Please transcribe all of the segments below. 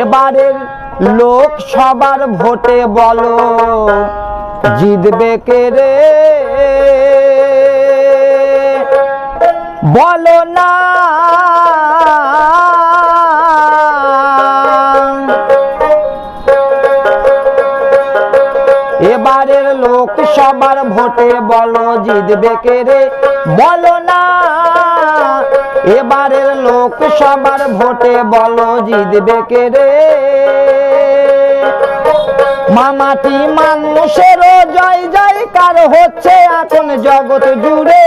এবারের লোক সবার ভোটে বলো, জিতবে কে রে? বলো না। এবারের লোক সবার ভোটে বলো, জিতবে কে রে? বলো না। এবারের লোক সবার ভোটে বলো জিতবে কে রে? মামাটি মানুষেরও জয় জয়কার হচ্ছে এখন জগৎ জুড়ে।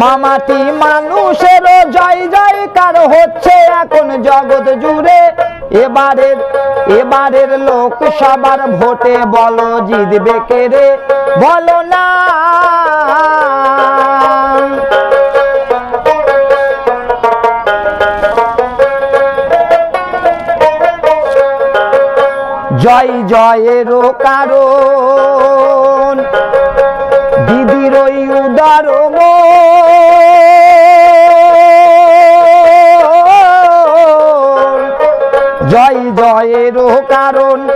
মামাটি মানুষেরও জয় জয়কার হচ্ছে এখন জগৎ জুড়ে। এবারের এবারের লোক সবার ভোটে বলো জিতবে কে রে? বলো না। জয় জয়েরও কারণ জয় জয়েরও কারণ।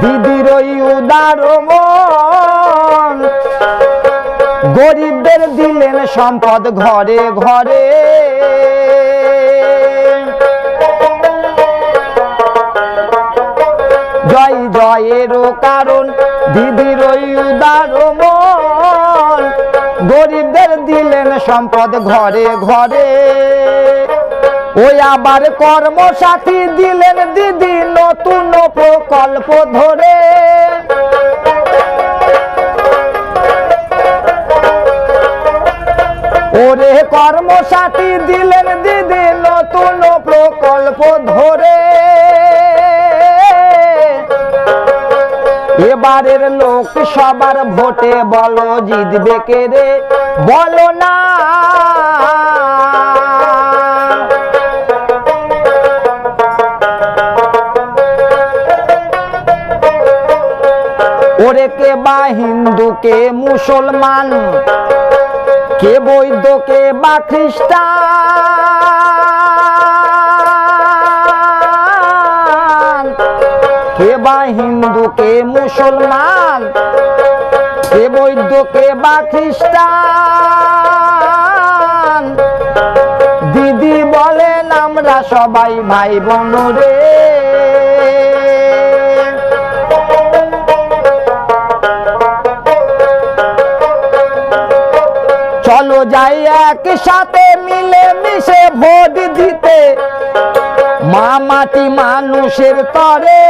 দিদির উদার মন। গরিবদের দিলেন সম্পদ ঘরে ঘরে। জয় জয়েরও কারণ, দিদির উদার মন। গরিবদের দিলেন সম্পদ ঘরে ঘরে। ওই আবার কর্মসাথী দিলেন দিদি নতুন প্রকল্প ধরে। ওরে কর্মসাথী দিলেন দিদি নতুন প্রকল্প ধরে। এবারের লোক সবার ভোটে বলো জিতবে কে রে? বলো না। ওরে কে বা হিন্দু, কে মুসলমান, কে বৈদ্য, কে বা খ্রিস্টান, কে বা হিন্দু, কে মুসলমান, কে বৈদ্য, কে বা খ্রিস্টান। দিদি বলেন, আমরা সবাই ভাই বোন রে। যাই একসাথে মিলে মিশে ভোট দিতে। মা মাটি মানুষের তরে।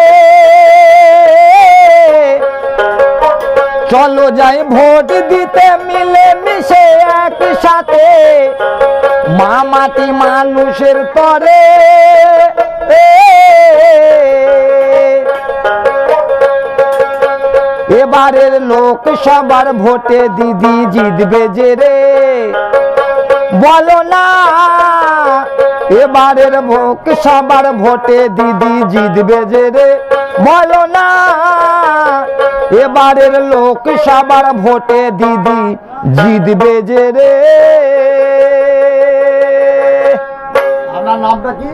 চলো যাই ভোট দিতে মিলে মিশে একসাথে। মা মাটি মানুষের তরে। এবারের লোক সবার ভোটে দিদি জিতবে যে রে। বলো না এবারের ভোট সবার ভোটে দিদি জিতবে যে রে। বলো না এবারের লোক সবার ভোটে দিদি জিতবে যে রে। আপনার নামটা কি?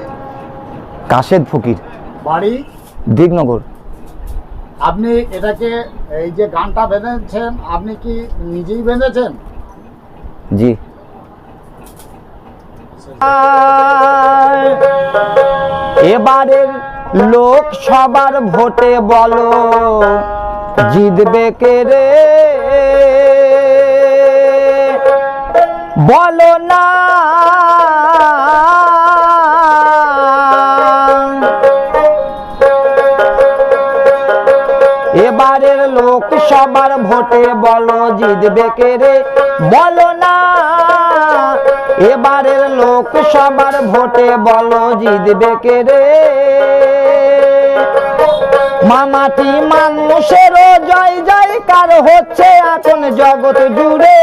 কাশেদ ফকির। বাড়ি? দিগনগর। আপনি এটাকে এই যে গানটা বেঁধেছেন আপনি কি নিজেই বেঁধেছেন? জি। এবারের লোক সবার ভোটে বলো, জিতবে কে রে? বলো না। এবারের লোক সবার ভোটে বলো, জিতবে কে রে? বলো না। এবারের লোক সবার ভোটে বলো জিতবে কে রে? মামাটি মানুষেরও জয় জয় জয়কার হচ্ছে এখন জগৎ জুড়ে।